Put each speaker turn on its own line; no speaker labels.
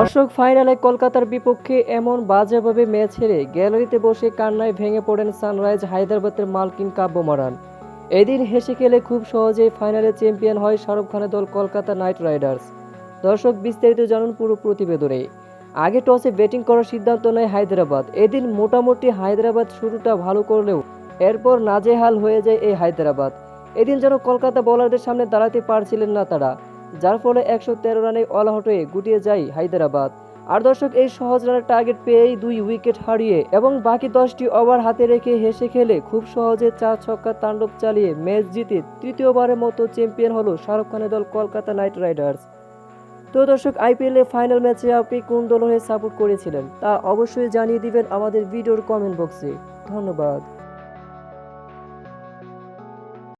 দর্শক ফাইনালে কলকাতার বিপক্ষে এমন বাজেভাবে ম্যাচ হেরে গ্যালারিতে বসে কান্নায় ভেঙে পড়েন সানরাইজ হায়দ্রাবাদের মালকিন কাব্য মারান এদিন হেসে খেলে খুব সহজেই ফাইনালে চ্যাম্পিয়ন হয় শাহরুখ খানের দল কলকাতা নাইট রাইডার্স। দর্শক বিস্তারিত জানুন পুরো প্রতিবেদনে। আগে টসে ব্যাটিং করার সিদ্ধান্ত নেয় হায়দ্রাবাদ। এদিন মোটামুটি হায়দ্রাবাদ শুরুটা ভালো করলেও এরপর নাজেহাল হয়ে যায় এই হায়দ্রাবাদ। এদিন যেন কলকাতা বোলারদের সামনে দাঁড়াতে পারছিলেন না তারা। যার ফলে একশো তেরো রানে অল আউট হয়ে গুটিয়ে যায় হায়দ্রাবাদ। আর দর্শক, এই সহজ রানের টার্গেট পেয়েই দুই উইকেট হারিয়ে এবং বাকি দশটি ওভার হাতে রেখে হেসে খেলে খুব সহজে চার ছক্কা তাণ্ডব চালিয়ে ম্যাচ জিতে তৃতীয়বারের মতো চ্যাম্পিয়ন হলো শাহরুখ খানের দল কলকাতা নাইট রাইডার্স। তো দর্শক, আইপিএল ফাইনাল ম্যাচে আপনি কোন দল হয়ে সাপোর্ট করেছিলেন তা অবশ্যই জানিয়ে দিবেন আমাদের ভিডিওর কমেন্ট বক্সে। ধন্যবাদ।